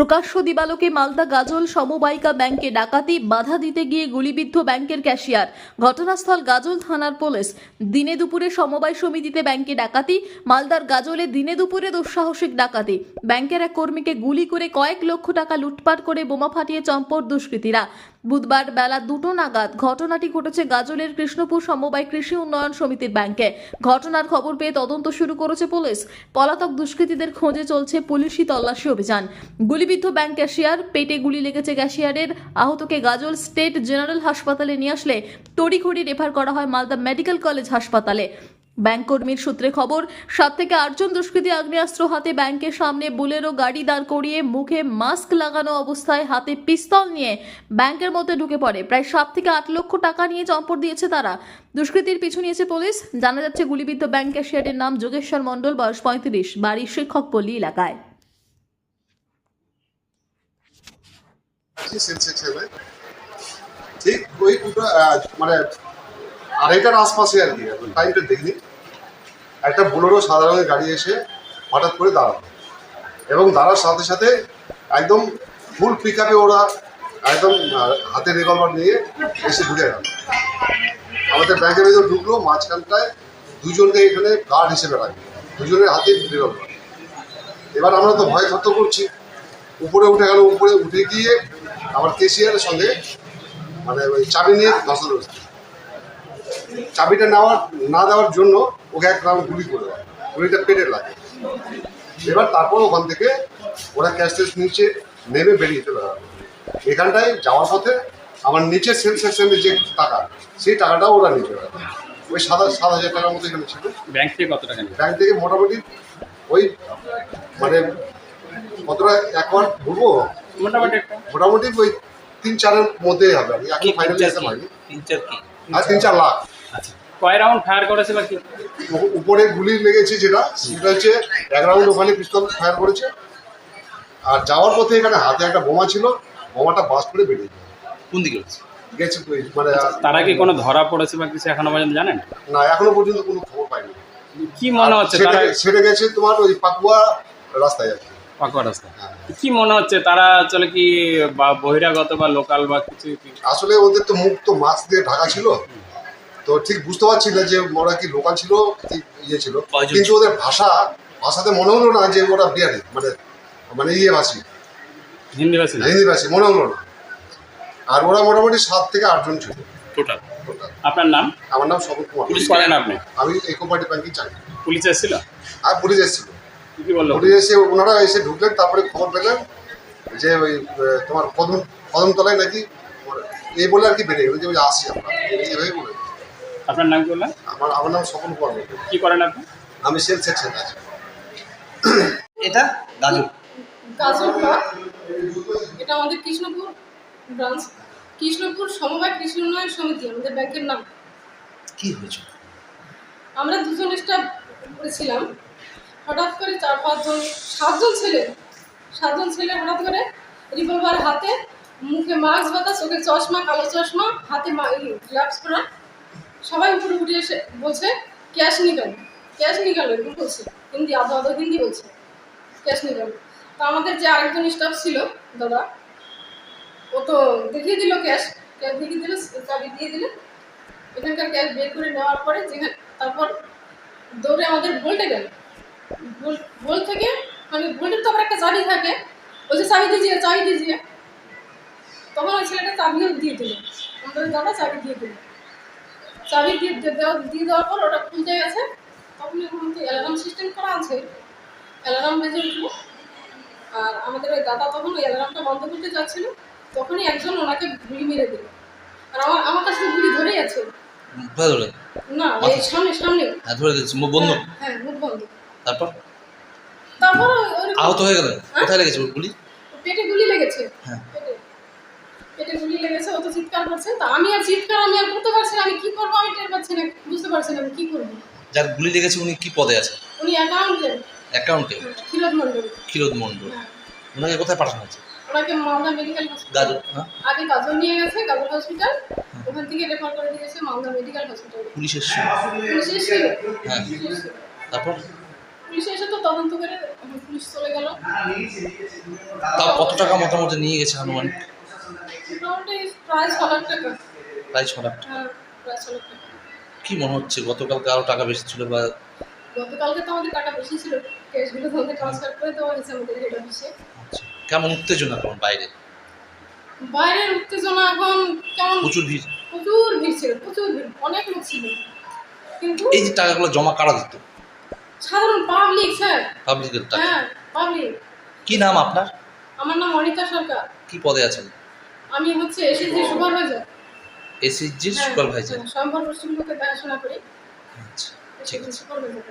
প্রকাশ্য দিবালোকে মালদা গাজল সমবায়িকা ব্যাংকে ডাকাতি, বাধা দিতে গিয়ে গুলিবিদ্ধ ব্যাংকের ক্যাশিয়ার। ঘটনাস্থল গাজল থানার পুলিশ। দিনে দুপুরে সমবায় সমিতিতে ব্যাংকে ডাকাতি, মালদার গাজলে দিনে দুপুরে দুঃসাহসিক ডাকাতি। ব্যাংকের এক কর্মীকে গুলি করে কয়েক লক্ষ টাকা লুটপাট করে বোমা ফাটিয়ে চম্পট দুষ্কৃতীরা। বুধবার বেলা দুটো নাগাদ ঘটনাটি ঘটেছে গাজলের কৃষ্ণপুর সমবায় কৃষি উন্নয়ন সমিতির ব্যাংকে। ঘটনার খবর পেয়ে তদন্ত শুরু করেছে পুলিশ। পলাতক দুষ্কৃতীদের খোঁজে চলছে পুলিশি তল্লাশি অভিযান। গুলিবিদ্ধ ব্যাংক ক্যাশিয়ার, পেটে গুলি লেগেছে ক্যাশিয়ারের। আহতকে গাজল স্টেট জেনারেল হাসপাতালে নিয়ে আসলে তড়িঘড়ি রেফার করা হয় মালদা মেডিকেল কলেজ হাসপাতালে। ব্যাংক কর্মীর সূত্রে খবর, সাত থেকে আটজন দুষ্কৃতী আগ্নেয়াস্ত্র হাতে ব্যাংকের সামনে বুলেরো গাড়ি দাঁড় করিয়ে মুখে মাস্ক লাগানো অবস্থায় হাতে পিস্তল নিয়ে ব্যাংকের মধ্যে ঢুকে পড়ে। প্রায় সাত থেকে আট লক্ষ টাকা নিয়ে চম্পট দিয়েছে তারা। দুষ্কৃতীর পিছু নিয়েছে পুলিশ। জানা যাচ্ছে, গুলিবিদ্ধ ব্যাংক ক্যাশিয়ারের নাম যোগেশ্বর মণ্ডল, বয়স পঁয়ত্রিশ, বাড়ি শিক্ষকপল্লী এলাকায়। সেন্সেক্স হবে ঠিক ওই দুটো মানে আড়াইটার আশপাশে আর কি। টাইমটা দেখিনি একটা বোলেরো সাদা রঙের গাড়ি এসে হঠাৎ করে দাঁড়াল। এবং দাঁড়ার সাথে সাথে একদম ফুল পিক ওরা একদম হাতে রিভলভার নিয়ে এসে ঢুকে গেল। আমাদের ব্যাংকের ভেতর ঢুকলো, মাঝখানটায় দুজনকে এখানে গার্ড হিসেবে রাখবে দুজনের হাতে রিভলভার এবার আমরা তো ভয় থত্ত করছি। উপরে উঠে গেল, উপরে উঠে গিয়ে আমার কেসিয়ারের সঙ্গে মানে ওই চাবি নিয়ে ধসানো হচ্ছে চাবিটা নেওয়ার না দেওয়ার জন্য ওকে এক রাউন্ড গুলি করে দেয়। গুলিটা পেটে লাগে। এবার তারপর ওখান থেকে ওরা ক্যাশ টেস্ট নিচে নেমে বেরিয়ে চলে গেল। এখানটায় যাওয়ার পথে আমার নিচের সেল সেকশনের যে টাকা সেই টাকাটাও ওরা নিতে গেল। ওই সাত সাত হাজার টাকার মতো এখানে ছিল। ব্যাংক থেকে কত টাকা ব্যাংক থেকে মোটামুটি ওই মানে কতটা একবার বলব? মোটামুটি মোটামুটি ওই তিন চারের মধ্যেই হবে। আর কি। এখন ফাইনাল হয়নি। তিন চার কি? আর তিন চার লাখ। কয় রাউন্ড ফায়ার করেছে বা কি উপরে গুলি লেগেছে যেটা সেটা হচ্ছে এক রাউন্ড ওখানে পিস্তল ফায়ার করেছে। আর যাওয়ার পথে এখানে হাতে একটা বোমা ছিল বোমাটা বাস করে বেরিয়ে গেছে। কোন দিকে হচ্ছে? গেছে ওই মানে তারা কি কোনো ধরা পড়েছে বা কিছু এখনও পর্যন্ত জানেন? না এখনও পর্যন্ত কোনো খবর পাইনি। কি মনে হচ্ছে তারা সেটা গেছে তোমার ওই পাকুয়া রাস্তায় কি। পাকুয়া রাস্তা হ্যাঁ। কি মনে হচ্ছে তারা চলে কি বা বহিরাগত বা লোকাল বা কিছু আসলে ওদের তো মুখ তো মাস্ক দিয়ে ঢাকা ছিল। তো ঠিক বুঝতে পারছি না যে ওরা কি লোকাল ছিল কি ইয়ে ছিল। কিন্তু ওদের ভাষা ভাষাতে মনে হলো না যে ওরা বিহারি মানে মানে ইয়ে ভাষী হিন্দি ভাষী হিন্দি ভাষী মনে হলো না। আর ওরা মোটামুটি সাত থেকে আটজন ছিল। টোটাল আপনার নাম? আমার নাম শপথ কুমার। পুলিশ করেন আপনি? আমি ইকো পার্টি ব্যাংকে চাকরি পুলিশ এসেছিল? আর পুলিশ এসেছিল। কি কি বলল? পুলিশ এসে ওনারা এসে ঢুকলেন তারপরে খবর পেলেন যে ওই তোমার কদম কদমতলায় নাকি এই বলে আর কি বেরিয়ে গেল যে ওই আসছি আমরা। এইভাবে বলে আপনার নাম কি বললেন? আমার আমার নাম স্বপন কুমার কি করেন আপনি? আমি সেল সেকশন আছি। এটা গাজর। গাজর ব্লক এটা আমাদের কৃষ্ণপুর ব্রাঞ্চ কৃষ্ণপুর সমবায় কৃষি উন্নয়ন সমিতি আমাদের ব্যাংকের নাম। কি হয়েছে? আমরা দুজন স্টাফ করেছিলাম। হঠাৎ করে চার পাঁচজন সাতজন ছেলে। সাতজন ছেলে হঠাৎ করে রিভলভার হাতে মুখে মাস্ক বাতা চোখে চশমা কালো চশমা হাতে গ্লাভস পরা। সবাই উপরে উঠে এসে বলছে ক্যাশ নিকাল ক্যাশ নিকাল এরকম বলছে। হিন্দি আধো আধো হিন্দি বলছে ক্যাশ নিকাল তো আমাদের যে আরেকজন স্টাফ ছিল, দাদা, ও তো দেখিয়ে দিল ক্যাশ ক্যাশ দেখিয়ে দিল চাবি দিয়ে দিলে। এখানকার ক্যাশ বের করে নেওয়ার পরে যেখানে তারপর দৌড়ে আমাদের ভোল্টে গেল। ভোল থেকে মানে ভোল্টের তো আবার একটা চাবি থাকে বলছে চাবি দিজিয়ে চাবি দিজিয়ে তখন ওই ছেলেটা চাবিও দিয়ে দিল। আমাদের দাদা চাবি দিয়ে দিল। চাবি দিয়ে দিয়ে দেওয়া দিয়ে দেওয়ার পর ওটা খুলতে গেছে। তখন এখন তো অ্যালার্ম সিস্টেম করা আছে। অ্যালার্ম বেজে উঠল। আর আমাদের ওই দাদা তখন ওই অ্যালার্মটা বন্ধ করতে যাচ্ছিল তখনই একজন ওনাকে গুলি মেরে দিল। আর আমার আমার কাছে গুলি ধরেই আছে। ধরে ধরে? না এই সামনে সামনে। হ্যাঁ ধরে দিচ্ছি মুখ বন্ধ? হ্যাঁ, হ্যাঁ মুখ বন্ধ। তারপর? তারপর আহত হয়ে গেলেন কোথায় লেগেছে গুলি? পেটে গুলি লেগেছে। হ্যাঁ। পেটে গুলি লেগেছে ও তো চিৎকার করছে তা আমি আর চিৎকার আমি আর করতে পারছি না। আমি কি করব? আমি টের পাচ্ছি না। বুঝতে পারছি না আমি কি করব। যার গুলি লেগেছে উনি কি পদে আছে? উনি অ্যাকাউন্টে অ্যাকাউন্টে ক্ষীরোদ মণ্ডল। ক্ষীরোদ মণ্ডল। হ্যাঁ। ওনাকে কোথায় পাঠানো হয়েছে? ওনাকে মালদা মেডিকেল গাজর হ্যাঁ। আগে গাজর নিয়ে গেছে গাজর হসপিটাল ওখান থেকে রেফার করে দিয়েছে মালদা মেডিকেল হসপিটাল পুলিশ এসছে? পুলিশ এসেছিল হ্যাঁ। তারপর? পুলিশ এসে তো তদন্ত করে পুলিশ চলে গেল। তাও কত টাকা মোটামুটি নিয়ে গেছে আনুমানিক প্রায় ছ লাখ টাকা। প্রায় ছ লাখ টাকা। হ্যাঁ প্রায় ছ লাখ টাকা। কি মনে হচ্ছে গতকালকে আরও টাকা বেশি ছিল বা গতকালকে তো আমাদের টাকা বেশি ছিল। ক্যাশগুলো তোমাদের ট্রান্সফার করে দেওয়া হয়েছে আমাদের হেড অফিসে আচ্ছা, কেমন উত্তেজনা কেমন বাইরে? বাইরের উত্তেজনা এখন কেমন? প্রচুর ভিড়। প্রচুর ভিড় ছিল প্রচুর ভিড়। অনেক লোক ছিল। কিন্তু এই যে টাকাগুলো জমা কারা দিত? সাধারণ পাবলিক স্যার পাবলিকের টাকা। হ্যাঁ পাবলিক কি নাম আপনার? আমার নাম অনিতা সরকার। কি পদে আছেন? আমি হচ্ছে এসএসজি সুপারভাইজার। SSG supervisor. সম্ভব পশ্চিমবঙ্গে দেখাশোনা করি। আচ্ছা ঠিক আছে। সুপারভাইজার